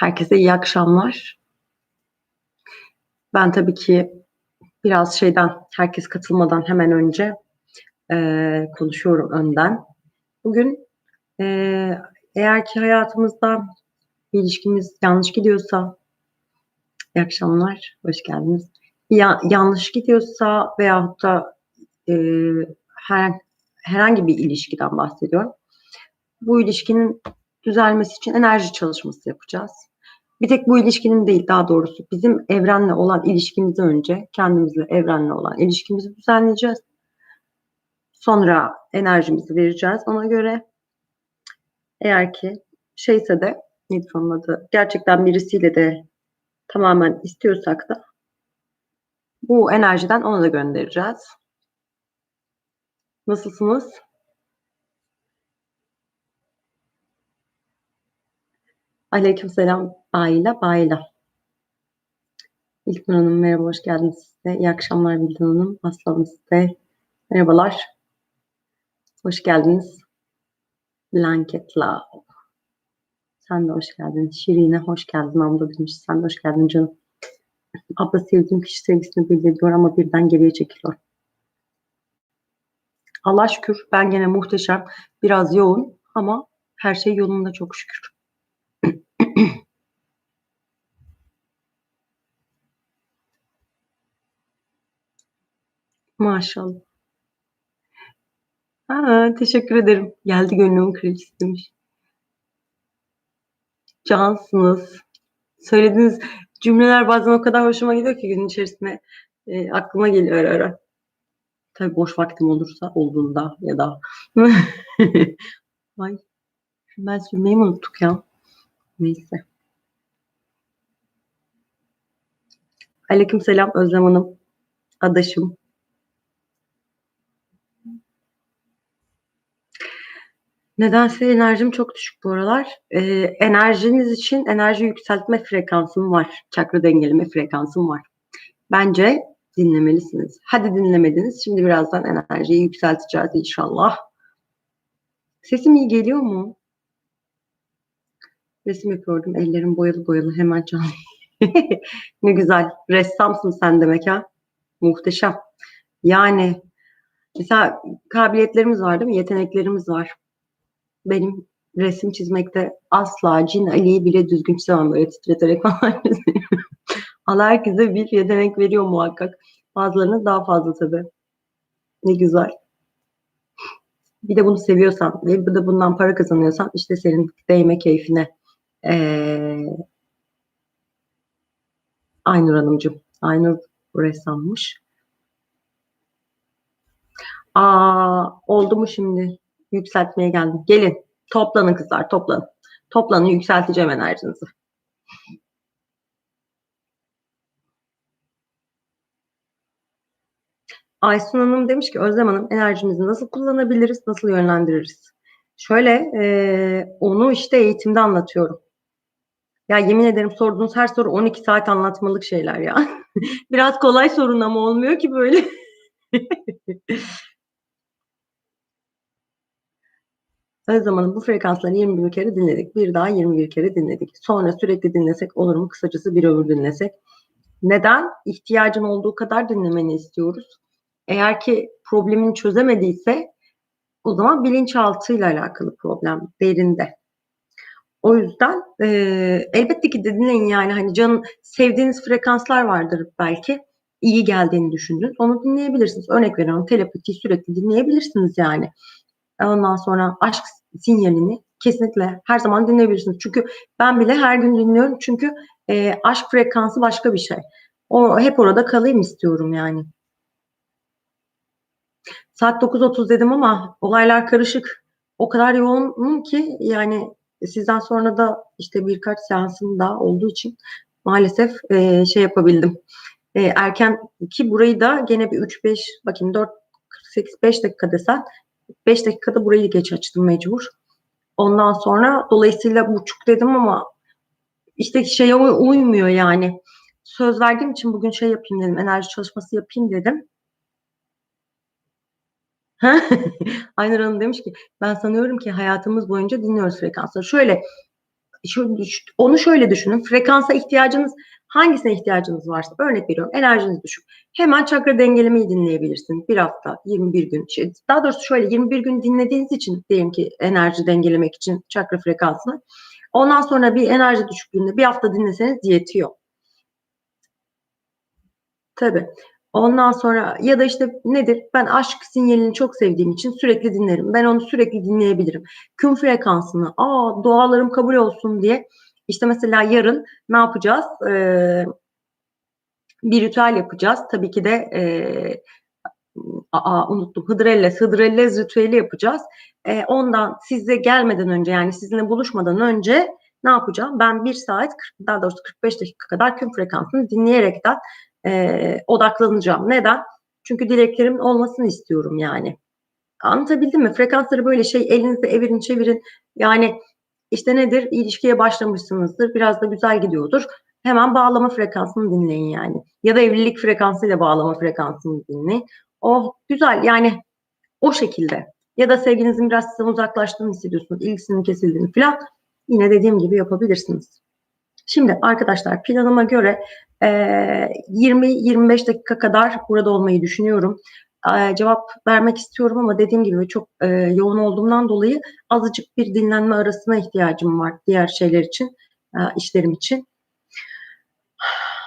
Herkese iyi akşamlar. Ben tabii ki biraz şeyden, herkes katılmadan hemen önce e, konuşuyorum önden. Bugün e, eğer ki hayatımızda bir ilişkimiz yanlış gidiyorsa, iyi akşamlar, hoş geldiniz. Ya, yanlış gidiyorsa veyahut da e, her, herhangi bir ilişkiden bahsediyorum. Bu ilişkinin düzelmesi için enerji çalışması yapacağız. Bir tek bu ilişkinin değil daha doğrusu bizim evrenle olan ilişkimizi önce kendimizle evrenle olan ilişkimizi düzenleyeceğiz. Sonra enerjimizi vereceğiz ona göre. Eğer ki şeyse de nedir onun adı gerçekten birisiyle de tamamen istiyorsak da bu enerjiden ona da göndereceğiz. Nasılsınız? Aleykümselam Bayla Bayla. İlknur Hanım merhaba hoş geldiniz size. İyi akşamlar Bildan Hanım. Aslanım size. Merhabalar. Hoş geldiniz. Blanket Love. Sen de hoş geldin. Şirine hoş geldin. Abla demiş. Sen de hoş geldin canım. Abla sevdiğim kişi sevgisini belli ama birden geriye çekiliyor. Allah şükür ben gene muhteşem. Biraz yoğun ama her şey yolunda çok şükür. Maşallah. Ha, teşekkür ederim. Geldi gönlümün kraliçesi demiş. Cansınız. Söylediğiniz cümleler bazen o kadar hoşuma gidiyor ki gün içerisinde e, aklıma geliyor ara ara. Tabii boş vaktim olursa olduğunda ya da Ay ben sürmeyi mi unuttuk ya? Neyse. Aleyküm selam Özlem Hanım. Adaşım. Nedense enerjim çok düşük bu aralar. Ee, enerjiniz için enerji yükseltme frekansım var. Çakra dengeleme frekansım var. Bence dinlemelisiniz. Hadi dinlemediniz. Şimdi birazdan enerjiyi yükselteceğiz inşallah. Sesim iyi geliyor mu? Resim yapıyordum. Ellerim boyalı boyalı hemen canlı. ne güzel. Ressamsın sen demek ha. Muhteşem. Yani mesela kabiliyetlerimiz var değil mi? Yeteneklerimiz var. Benim resim çizmekte asla Cin Ali'yi bile düzgün çizemem böyle titreterek falan. Allah herkese bir yetenek veriyor muhakkak. Bazılarına daha fazla tabii. Ne güzel. Bir de bunu seviyorsan ve bir de bundan para kazanıyorsan işte senin değme keyfine. Ee, Aynur Hanımcığım. Aynur ressammış. Aa, oldu mu şimdi? Yükseltmeye geldim. Gelin. Toplanın kızlar toplanın. Toplanın yükselteceğim enerjinizi. Aysun Hanım demiş ki Özlem Hanım enerjimizi nasıl kullanabiliriz, nasıl yönlendiririz? Şöyle e, onu işte eğitimde anlatıyorum. Ya yemin ederim sorduğunuz her soru 12 saat anlatmalık şeyler ya. Biraz kolay sorun ama olmuyor ki böyle. Öz zamanın bu frekansları 21 kere dinledik. Bir daha 21 kere dinledik. Sonra sürekli dinlesek olur mu? Kısacası bir ömür dinlesek. Neden? İhtiyacın olduğu kadar dinlemeni istiyoruz. Eğer ki problemini çözemediyse o zaman bilinçaltıyla alakalı problem derinde. O yüzden e, elbette ki de dinleyin yani hani canın sevdiğiniz frekanslar vardır belki iyi geldiğini düşündünüz. Onu dinleyebilirsiniz. Örnek veriyorum telepatiyi sürekli dinleyebilirsiniz yani. Ondan sonra aşk sinyalini kesinlikle her zaman dinleyebilirsiniz. Çünkü ben bile her gün dinliyorum. Çünkü e, aşk frekansı başka bir şey. O hep orada kalayım istiyorum yani. Saat 9.30 dedim ama olaylar karışık. O kadar yoğunum ki yani sizden sonra da işte birkaç seansım daha olduğu için maalesef e, şey yapabildim. E, erken ki burayı da gene bir 3-5 bakayım 4 48 5 dakika desen 5 dakikada burayı geç açtım mecbur. Ondan sonra dolayısıyla buçuk dedim ama işte şeye uymuyor yani. Söz verdiğim için bugün şey yapayım dedim. Enerji çalışması yapayım dedim. Aynur Hanım demiş ki ben sanıyorum ki hayatımız boyunca dinliyoruz frekansları. Şöyle şu, onu şöyle düşünün. Frekansa ihtiyacınız hangisine ihtiyacınız varsa örnek veriyorum enerjiniz düşük. Hemen çakra dengelemeyi dinleyebilirsin. Bir hafta, 21 gün. Şey, daha doğrusu şöyle 21 gün dinlediğiniz için diyelim ki enerji dengelemek için çakra frekansını. Ondan sonra bir enerji düşüklüğünde bir hafta dinleseniz yetiyor. Tabii. Ondan sonra ya da işte nedir? Ben aşk sinyalini çok sevdiğim için sürekli dinlerim. Ben onu sürekli dinleyebilirim. Küm frekansını, aa dualarım kabul olsun diye. İşte mesela yarın ne yapacağız? Ee, bir ritüel yapacağız. Tabii ki de e, aa, unuttum. Hıdrellez, Hıdrellez ritüeli yapacağız. E, ondan size gelmeden önce yani sizinle buluşmadan önce ne yapacağım? Ben bir saat, daha doğrusu 45 dakika kadar küm frekansını dinleyerekten e, odaklanacağım. Neden? Çünkü dileklerimin olmasını istiyorum yani. Anlatabildim mi? Frekansları böyle şey elinizde evirin çevirin. Yani işte nedir? İlişkiye başlamışsınızdır. Biraz da güzel gidiyordur. Hemen bağlama frekansını dinleyin yani. Ya da evlilik frekansıyla bağlama frekansını dinleyin. Oh güzel yani o şekilde. Ya da sevginizin biraz sizden uzaklaştığını hissediyorsunuz. ilgisinin kesildiğini falan. Yine dediğim gibi yapabilirsiniz. Şimdi arkadaşlar planıma göre 20-25 dakika kadar burada olmayı düşünüyorum. Cevap vermek istiyorum ama dediğim gibi çok yoğun olduğumdan dolayı azıcık bir dinlenme arasına ihtiyacım var diğer şeyler için, işlerim için.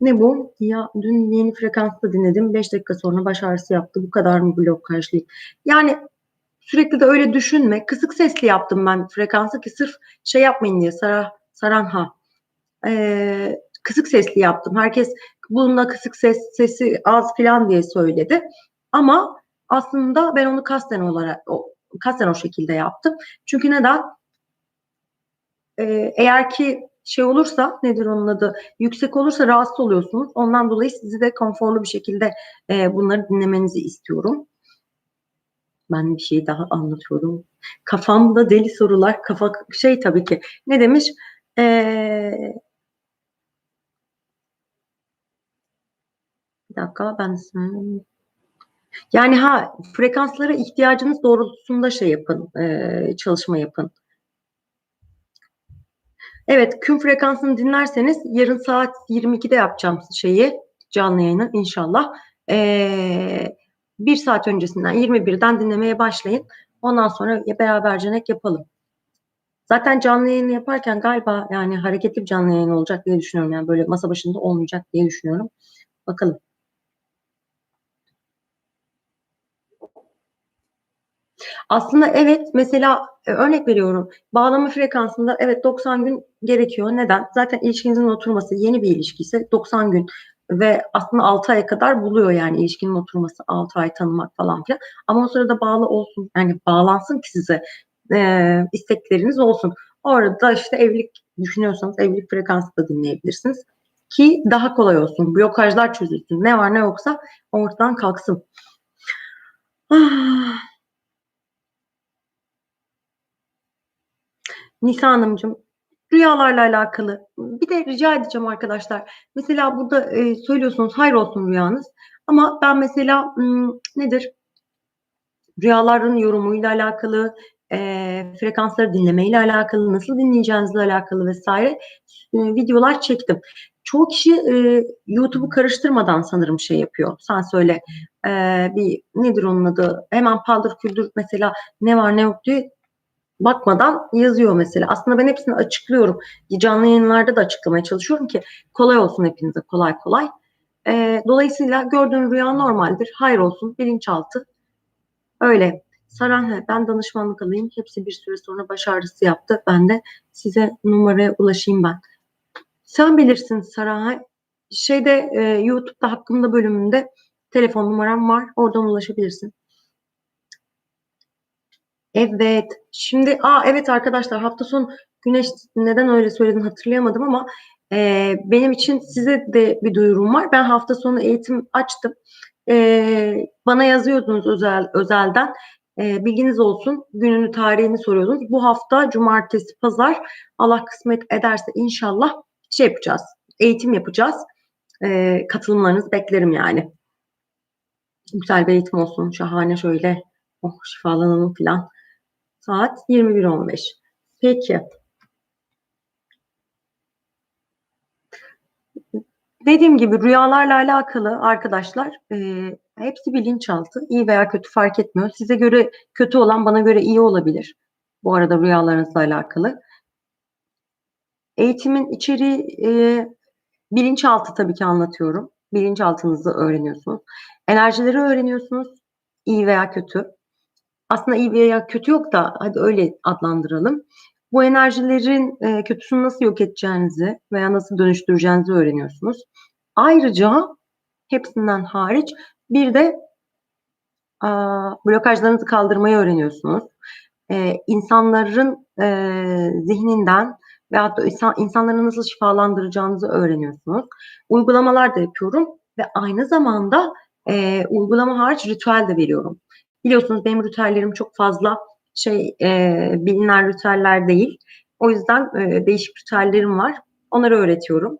Ne bu? Ya dün yeni frekansla dinledim. 5 dakika sonra baş ağrısı yaptı. Bu kadar mı blokajlıyım? Yani sürekli de öyle düşünme. Kısık sesli yaptım ben frekansı ki sırf şey yapmayın diye. Sara, Saranha. Ee, kısık sesli yaptım. Herkes bununla kısık ses sesi az filan diye söyledi. Ama aslında ben onu kasten olarak o, kasten o şekilde yaptım. Çünkü neden? Ee, eğer ki şey olursa nedir onun adı yüksek olursa rahatsız oluyorsunuz. Ondan dolayı sizi de konforlu bir şekilde e, bunları dinlemenizi istiyorum. Ben bir şey daha anlatıyorum. Kafamda deli sorular. Kafa şey tabii ki. Ne demiş? Ee, bir dakika ben yani ha frekanslara ihtiyacınız doğrultusunda şey yapın, e, çalışma yapın. Evet, küm frekansını dinlerseniz yarın saat 22'de yapacağım şeyi, canlı yayını inşallah. Ee, bir saat öncesinden 21'den dinlemeye başlayın. Ondan sonra beraberce yapalım. Zaten canlı yayını yaparken galiba yani hareketli bir canlı yayın olacak diye düşünüyorum. Yani böyle masa başında olmayacak diye düşünüyorum. Bakalım. Aslında evet mesela e, örnek veriyorum bağlama frekansında evet 90 gün gerekiyor. Neden? Zaten ilişkinizin oturması yeni bir ilişki ise 90 gün ve aslında 6 aya kadar buluyor yani ilişkinin oturması 6 ay tanımak falan filan. Ama o sırada bağlı olsun yani bağlansın ki size e, istekleriniz olsun. Orada işte evlilik düşünüyorsanız evlilik frekansı da dinleyebilirsiniz. Ki daha kolay olsun. Blokajlar çözülsün. Ne var ne yoksa ortadan kalksın. Ah. Nisa Hanımcığım rüyalarla alakalı bir de rica edeceğim arkadaşlar. Mesela burada e, söylüyorsunuz hayır olsun rüyanız. Ama ben mesela nedir? Rüyaların yorumuyla alakalı, e, frekansları dinlemeyle alakalı, nasıl dinleyeceğinizle alakalı vesaire e, videolar çektim. Çoğu kişi e, YouTube'u karıştırmadan sanırım şey yapıyor. Sen söyle e, bir nedir onun adı? Hemen paldır küldür mesela ne var ne yok diye bakmadan yazıyor mesela. Aslında ben hepsini açıklıyorum. Canlı yayınlarda da açıklamaya çalışıyorum ki kolay olsun hepinize kolay kolay. E, dolayısıyla gördüğün rüya normaldir. Hayır olsun bilinçaltı. Öyle. Saran ben danışmanlık alayım. Hepsi bir süre sonra baş ağrısı yaptı. Ben de size numaraya ulaşayım ben. Sen bilirsin Saray. Şeyde e, YouTube'da hakkında bölümünde telefon numaram var. Oradan ulaşabilirsin. Evet. Şimdi aa evet arkadaşlar hafta sonu Güneş neden öyle söyledin hatırlayamadım ama e, benim için size de bir duyurum var. Ben hafta sonu eğitim açtım. E, bana yazıyordunuz özel özelden. E, bilginiz olsun. Gününü, tarihini soruyordunuz. Bu hafta cumartesi, pazar Allah kısmet ederse inşallah şey yapacağız. Eğitim yapacağız. E, katılımlarınızı beklerim yani. Güzel bir eğitim olsun. Şahane şöyle. Oh şifalanalım falan. Saat 21.15. Peki. Dediğim gibi rüyalarla alakalı arkadaşlar e, hepsi bilinçaltı. İyi veya kötü fark etmiyor. Size göre kötü olan bana göre iyi olabilir. Bu arada rüyalarınızla alakalı. Eğitimin içeriği e, bilinçaltı tabii ki anlatıyorum. Bilinçaltınızı öğreniyorsunuz. Enerjileri öğreniyorsunuz. İyi veya kötü. Aslında iyi veya kötü yok da hadi öyle adlandıralım. Bu enerjilerin e, kötüsünü nasıl yok edeceğinizi veya nasıl dönüştüreceğinizi öğreniyorsunuz. Ayrıca hepsinden hariç bir de a, blokajlarınızı kaldırmayı öğreniyorsunuz. E, insanların e, zihninden veyahut da insan, insanları nasıl şifalandıracağınızı öğreniyorsunuz. Uygulamalar da yapıyorum ve aynı zamanda e, uygulama hariç ritüel de veriyorum. Biliyorsunuz benim ritüellerim çok fazla şey e, bilinen ritüeller değil. O yüzden e, değişik ritüellerim var. Onları öğretiyorum.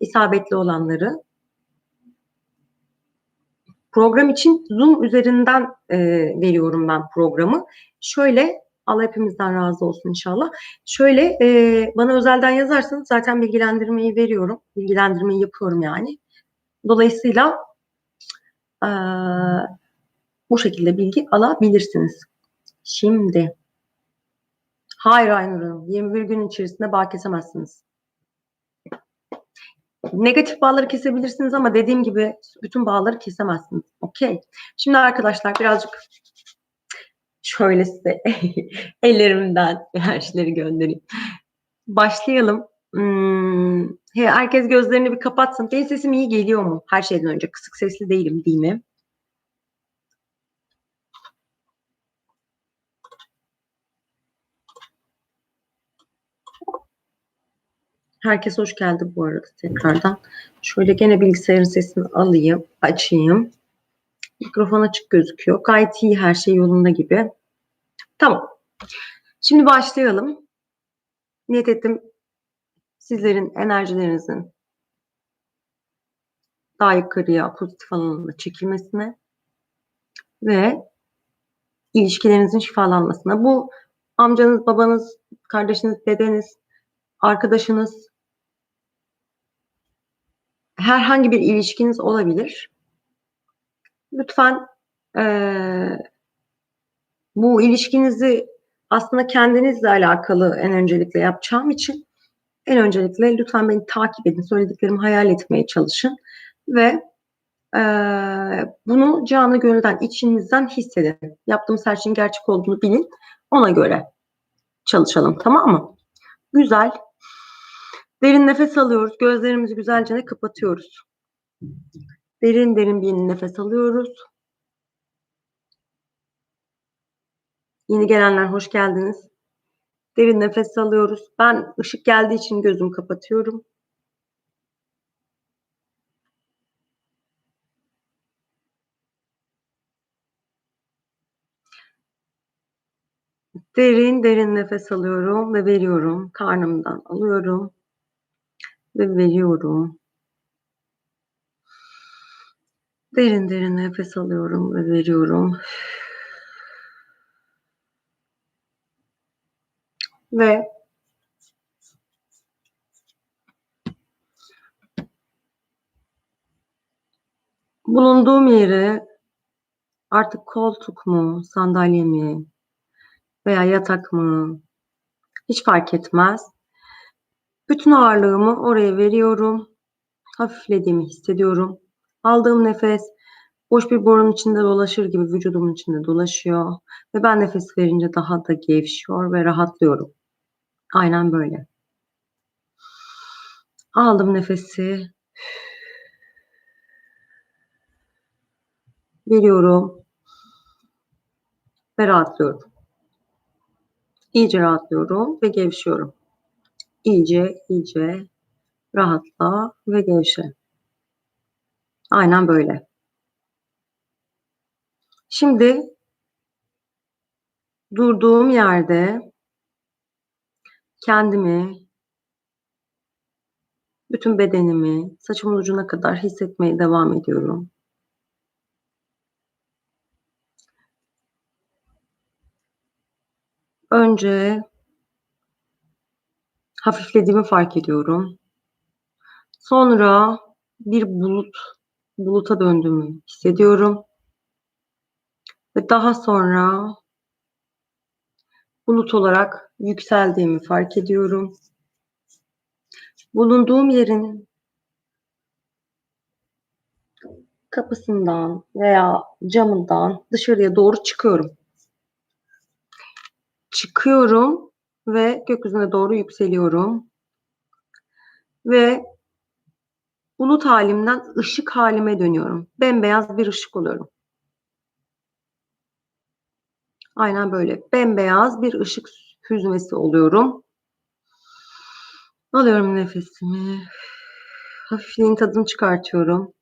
İsabetli olanları. Program için Zoom üzerinden e, veriyorum ben programı. Şöyle Allah hepimizden razı olsun inşallah. Şöyle e, bana özelden yazarsanız zaten bilgilendirmeyi veriyorum. Bilgilendirmeyi yapıyorum yani. Dolayısıyla e, bu şekilde bilgi alabilirsiniz. Şimdi hayır Aynur Hanım 21 gün içerisinde bağ kesemezsiniz. Negatif bağları kesebilirsiniz ama dediğim gibi bütün bağları kesemezsiniz. Okey. Şimdi arkadaşlar birazcık şöyle size ellerimden enerjileri göndereyim. Başlayalım. Hmm, herkes gözlerini bir kapatsın. Benim sesim iyi geliyor mu? Her şeyden önce kısık sesli değilim değil mi? Herkes hoş geldi bu arada tekrardan. Şöyle gene bilgisayarın sesini alayım, açayım. Mikrofon açık gözüküyor. Gayet iyi her şey yolunda gibi. Tamam. Şimdi başlayalım. Niyet ettim sizlerin enerjilerinizin daha yukarıya pozitif alanına çekilmesine ve ilişkilerinizin şifalanmasına. Bu amcanız, babanız, kardeşiniz, dedeniz, arkadaşınız, herhangi bir ilişkiniz olabilir. Lütfen e, bu ilişkinizi aslında kendinizle alakalı en öncelikle yapacağım için en öncelikle lütfen beni takip edin. Söylediklerimi hayal etmeye çalışın ve e, bunu canı gönülden, içinizden hissedin. Yaptığımız her şeyin gerçek olduğunu bilin. Ona göre çalışalım tamam mı? Güzel. Derin nefes alıyoruz. Gözlerimizi güzelce kapatıyoruz. Derin derin bir nefes alıyoruz. Yeni gelenler hoş geldiniz. Derin nefes alıyoruz. Ben ışık geldiği için gözümü kapatıyorum. Derin derin nefes alıyorum ve veriyorum. Karnımdan alıyorum ve veriyorum. Derin derin nefes alıyorum ve veriyorum. Ve bulunduğum yere artık koltuk mu, sandalye mi veya yatak mı hiç fark etmez. Bütün ağırlığımı oraya veriyorum. Hafiflediğimi hissediyorum. Aldığım nefes boş bir borun içinde dolaşır gibi vücudumun içinde dolaşıyor. Ve ben nefes verince daha da gevşiyor ve rahatlıyorum. Aynen böyle. Aldım nefesi. Veriyorum. Ve rahatlıyorum. İyice rahatlıyorum ve gevşiyorum. İyice, iyice rahatla ve gevşe. Aynen böyle. Şimdi durduğum yerde kendimi, bütün bedenimi saçımın ucuna kadar hissetmeye devam ediyorum. Önce hafiflediğimi fark ediyorum. Sonra bir bulut, buluta döndüğümü hissediyorum. Ve daha sonra bulut olarak yükseldiğimi fark ediyorum. Bulunduğum yerin kapısından veya camından dışarıya doğru çıkıyorum. Çıkıyorum ve gökyüzüne doğru yükseliyorum. Ve bulut halimden ışık halime dönüyorum. Bembeyaz bir ışık oluyorum. Aynen böyle. Bembeyaz bir ışık hüzmesi oluyorum. Alıyorum nefesimi. Hafifliğin tadını çıkartıyorum.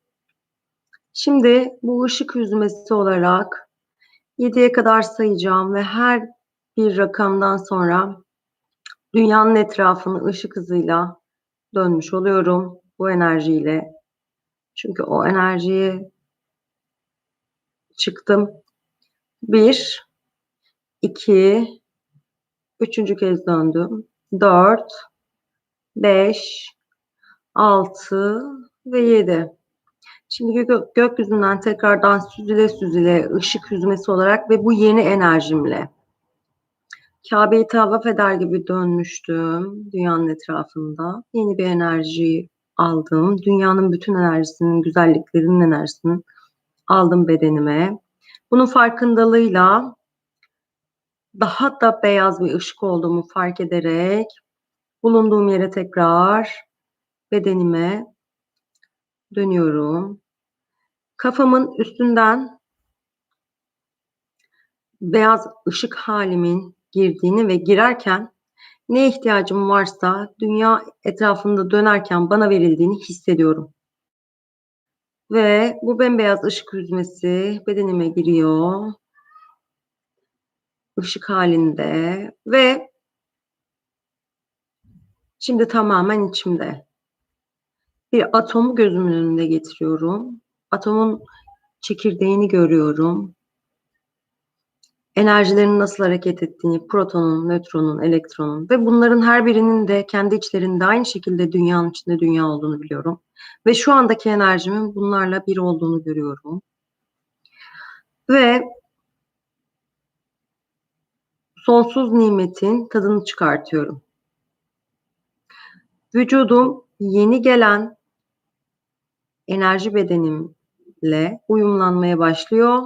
Şimdi bu ışık hüzmesi olarak 7'ye kadar sayacağım ve her bir rakamdan sonra dünyanın etrafını ışık hızıyla dönmüş oluyorum bu enerjiyle. Çünkü o enerjiye çıktım. Bir, iki, üçüncü kez döndüm. Dört, beş, altı ve yedi. Şimdi gö gökyüzünden tekrardan süzüle süzüle ışık hüzmesi olarak ve bu yeni enerjimle Kabe'yi tavaf eder gibi dönmüştüm dünyanın etrafında. Yeni bir enerji aldım. Dünyanın bütün enerjisinin, güzelliklerinin enerjisini aldım bedenime. Bunun farkındalığıyla daha da beyaz bir ışık olduğumu fark ederek bulunduğum yere tekrar bedenime dönüyorum. Kafamın üstünden beyaz ışık halimin girdiğini ve girerken ne ihtiyacım varsa dünya etrafında dönerken bana verildiğini hissediyorum. Ve bu bembeyaz ışık hüzmesi bedenime giriyor. Işık halinde ve şimdi tamamen içimde. Bir atomu gözümün önünde getiriyorum. Atomun çekirdeğini görüyorum enerjilerin nasıl hareket ettiğini, protonun, nötronun, elektronun ve bunların her birinin de kendi içlerinde aynı şekilde dünyanın içinde dünya olduğunu biliyorum. Ve şu andaki enerjimin bunlarla bir olduğunu görüyorum. Ve sonsuz nimetin tadını çıkartıyorum. Vücudum yeni gelen enerji bedenimle uyumlanmaya başlıyor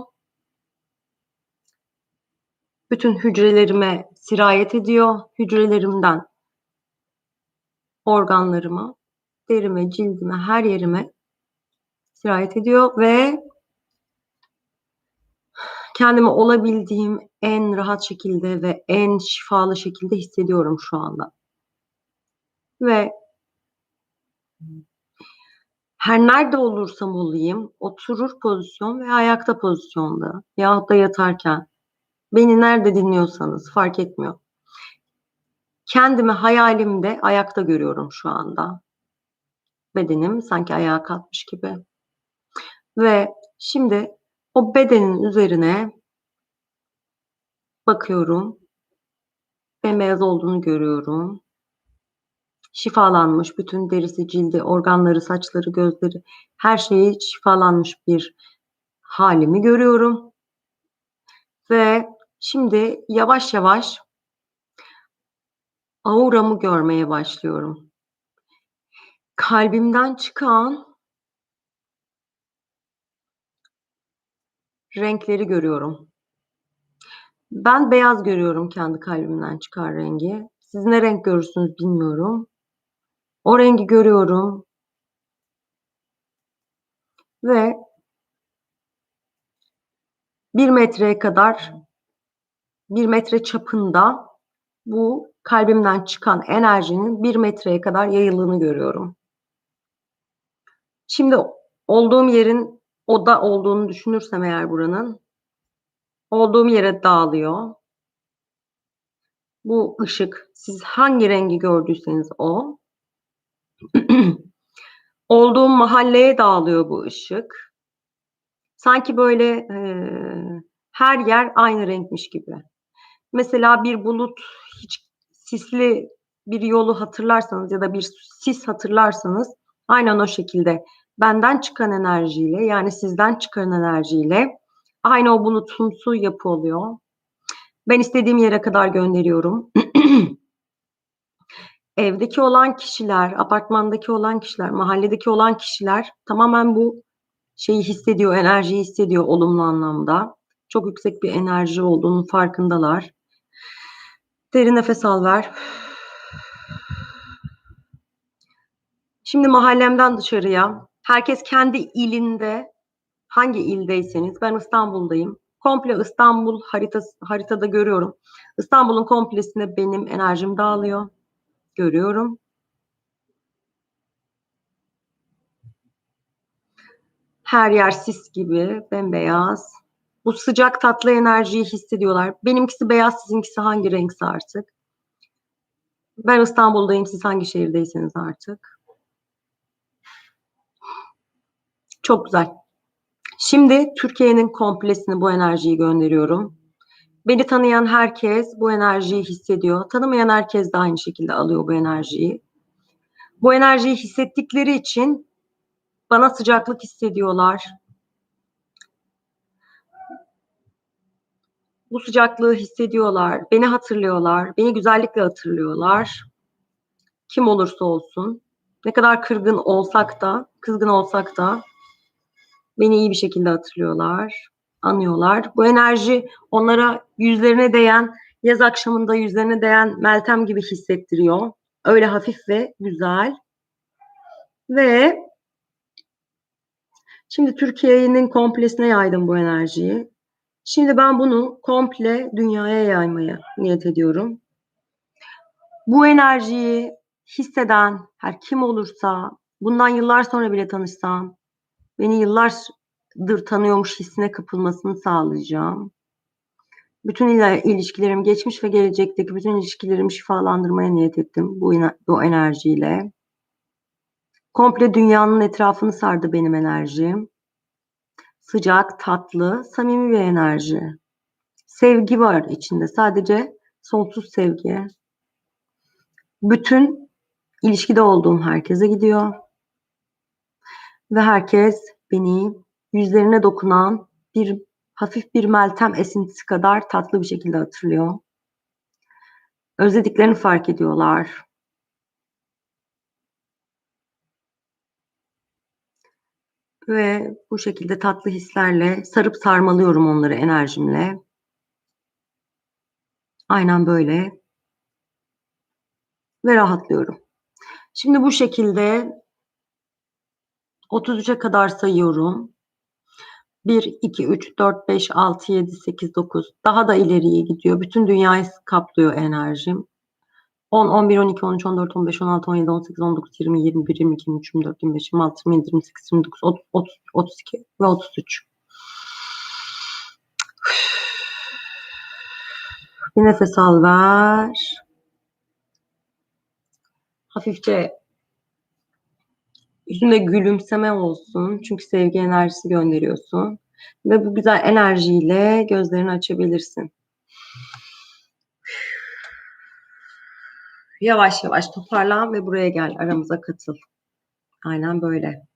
bütün hücrelerime sirayet ediyor. Hücrelerimden organlarıma, derime, cildime, her yerime sirayet ediyor ve kendimi olabildiğim en rahat şekilde ve en şifalı şekilde hissediyorum şu anda. Ve her nerede olursam olayım oturur pozisyon ve ayakta pozisyonda yahut da yatarken Beni nerede dinliyorsanız fark etmiyor. Kendimi hayalimde ayakta görüyorum şu anda. Bedenim sanki ayağa kalkmış gibi. Ve şimdi o bedenin üzerine bakıyorum. Bembeyaz olduğunu görüyorum. Şifalanmış bütün derisi, cildi, organları, saçları, gözleri her şeyi şifalanmış bir halimi görüyorum. Ve Şimdi yavaş yavaş auramı görmeye başlıyorum. Kalbimden çıkan renkleri görüyorum. Ben beyaz görüyorum kendi kalbimden çıkan rengi. Siz ne renk görürsünüz bilmiyorum. O rengi görüyorum. Ve bir metreye kadar bir metre çapında bu kalbimden çıkan enerjinin bir metreye kadar yayıldığını görüyorum. Şimdi olduğum yerin oda olduğunu düşünürsem eğer buranın olduğum yere dağılıyor. Bu ışık siz hangi rengi gördüyseniz o. olduğum mahalleye dağılıyor bu ışık. Sanki böyle e, her yer aynı renkmiş gibi. Mesela bir bulut hiç sisli bir yolu hatırlarsanız ya da bir sis hatırlarsanız aynen o şekilde benden çıkan enerjiyle yani sizden çıkan enerjiyle aynı o bulutumsu yapı oluyor. Ben istediğim yere kadar gönderiyorum. Evdeki olan kişiler, apartmandaki olan kişiler, mahalledeki olan kişiler tamamen bu şeyi hissediyor, enerjiyi hissediyor olumlu anlamda. Çok yüksek bir enerji olduğunu farkındalar. Derin nefes al ver. Şimdi mahallemden dışarıya. Herkes kendi ilinde, hangi ildeyseniz, ben İstanbul'dayım. Komple İstanbul haritası, haritada görüyorum. İstanbul'un komplesinde benim enerjim dağılıyor. Görüyorum. Her yer sis gibi, bembeyaz. Bu sıcak tatlı enerjiyi hissediyorlar. Benimkisi beyaz, sizinkisi hangi renkse artık. Ben İstanbul'dayım, siz hangi şehirdeyseniz artık. Çok güzel. Şimdi Türkiye'nin komplesine bu enerjiyi gönderiyorum. Beni tanıyan herkes bu enerjiyi hissediyor. Tanımayan herkes de aynı şekilde alıyor bu enerjiyi. Bu enerjiyi hissettikleri için bana sıcaklık hissediyorlar. Bu sıcaklığı hissediyorlar. Beni hatırlıyorlar. Beni güzellikle hatırlıyorlar. Kim olursa olsun. Ne kadar kırgın olsak da, kızgın olsak da beni iyi bir şekilde hatırlıyorlar, anıyorlar. Bu enerji onlara yüzlerine değen, yaz akşamında yüzlerine değen Meltem gibi hissettiriyor. Öyle hafif ve güzel. Ve şimdi Türkiye'nin komplesine yaydım bu enerjiyi. Şimdi ben bunu komple dünyaya yaymaya niyet ediyorum. Bu enerjiyi hisseden her kim olursa, bundan yıllar sonra bile tanışsam, beni yıllardır tanıyormuş hissine kapılmasını sağlayacağım. Bütün ilişkilerim, geçmiş ve gelecekteki bütün ilişkilerimi şifalandırmaya niyet ettim bu, bu enerjiyle. Komple dünyanın etrafını sardı benim enerjim. Sıcak, tatlı, samimi bir enerji. Sevgi var içinde. Sadece sonsuz sevgi. Bütün ilişkide olduğum herkese gidiyor. Ve herkes beni yüzlerine dokunan bir hafif bir meltem esintisi kadar tatlı bir şekilde hatırlıyor. Özlediklerini fark ediyorlar. Ve bu şekilde tatlı hislerle sarıp sarmalıyorum onları enerjimle. Aynen böyle. Ve rahatlıyorum. Şimdi bu şekilde 33'e kadar sayıyorum. 1, 2, 3, 4, 5, 6, 7, 8, 9. Daha da ileriye gidiyor. Bütün dünyayı kaplıyor enerjim. 10, 11, 12, 13, 14, 15, 16, 17, 18, 19, 20, 21, 22, 23, 24, 25, 26, 27, 28, 29, 30, 30, 32 ve 33. Bir nefes al ver. Hafifçe yüzünde gülümseme olsun. Çünkü sevgi enerjisi gönderiyorsun. Ve bu güzel enerjiyle gözlerini açabilirsin. Yavaş yavaş toparlan ve buraya gel. Aramıza katıl. Aynen böyle.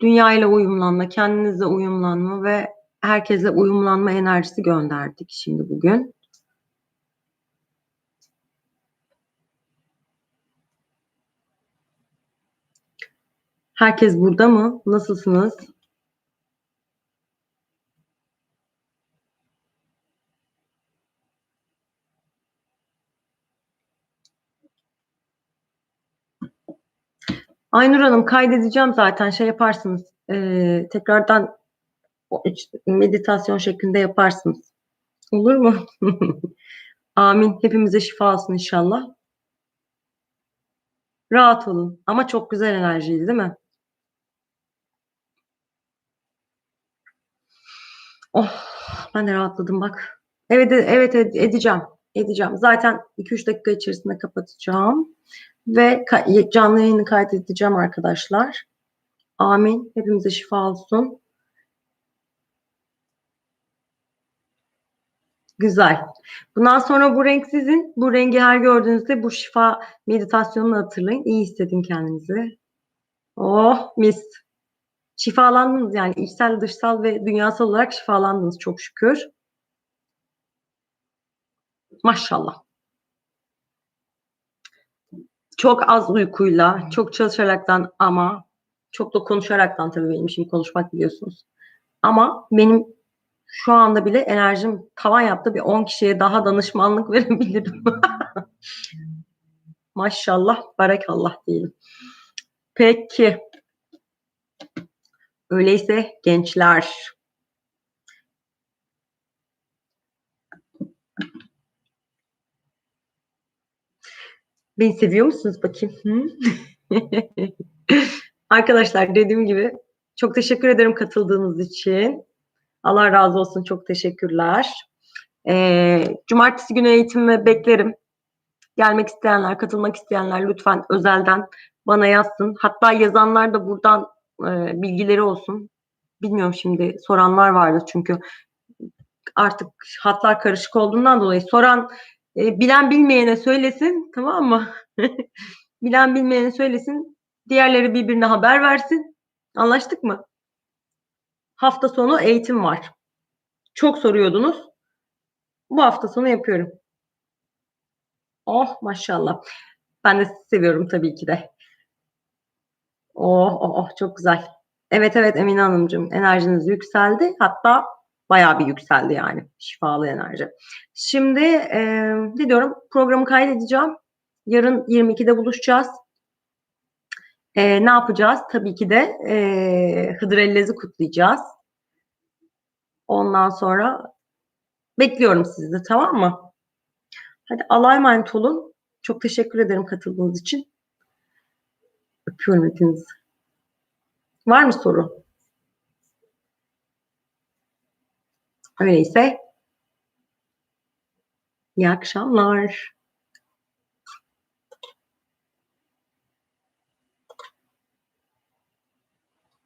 Dünya ile uyumlanma, kendinizle uyumlanma ve herkesle uyumlanma enerjisi gönderdik şimdi bugün. Herkes burada mı? Nasılsınız? Aynur Hanım kaydedeceğim zaten şey yaparsınız. E, tekrardan meditasyon şeklinde yaparsınız. Olur mu? Amin. Hepimize şifa olsun inşallah. Rahat olun. Ama çok güzel enerjiydi değil mi? Oh, ben de rahatladım bak. Evet, evet edeceğim. Edeceğim. Zaten 2-3 dakika içerisinde kapatacağım. Ve canlı yayını kaydedeceğim arkadaşlar. Amin. Hepimize şifa olsun. Güzel. Bundan sonra bu renk sizin. Bu rengi her gördüğünüzde bu şifa meditasyonunu hatırlayın. İyi hissedin kendinizi. Oh mis. Şifalandınız yani içsel, dışsal ve dünyasal olarak şifalandınız çok şükür. Maşallah. Çok az uykuyla, çok çalışaraktan ama çok da konuşaraktan tabii benim işim konuşmak biliyorsunuz. Ama benim şu anda bile enerjim tavan yaptı. Bir 10 kişiye daha danışmanlık verebilirim. Maşallah, barakallah diyelim. Peki. Öyleyse gençler. Beni seviyor musunuz bakayım? Hı? Arkadaşlar dediğim gibi çok teşekkür ederim katıldığınız için. Allah razı olsun. Çok teşekkürler. Ee, cumartesi günü eğitimime beklerim. Gelmek isteyenler, katılmak isteyenler lütfen özelden bana yazsın. Hatta yazanlar da buradan e, bilgileri olsun. Bilmiyorum şimdi soranlar vardı çünkü artık hatlar karışık olduğundan dolayı soran e, bilen bilmeyene söylesin tamam mı? bilen bilmeyene söylesin. Diğerleri birbirine haber versin. Anlaştık mı? Hafta sonu eğitim var. Çok soruyordunuz. Bu hafta sonu yapıyorum. Oh maşallah. Ben de sizi seviyorum tabii ki de. Oh oh oh çok güzel. Evet evet Emine Hanımcığım enerjiniz yükseldi. Hatta bayağı bir yükseldi yani. Şifalı enerji. Şimdi e, ne diyorum programı kaydedeceğim. Yarın 22'de buluşacağız. E, ne yapacağız? Tabii ki de e, Hıdrellez'i kutlayacağız. Ondan sonra bekliyorum sizi tamam mı? Hadi Allah'a emanet olun. Çok teşekkür ederim katıldığınız için. Öpüyorum hepinizi. Var mı soru? Öyleyse iyi akşamlar.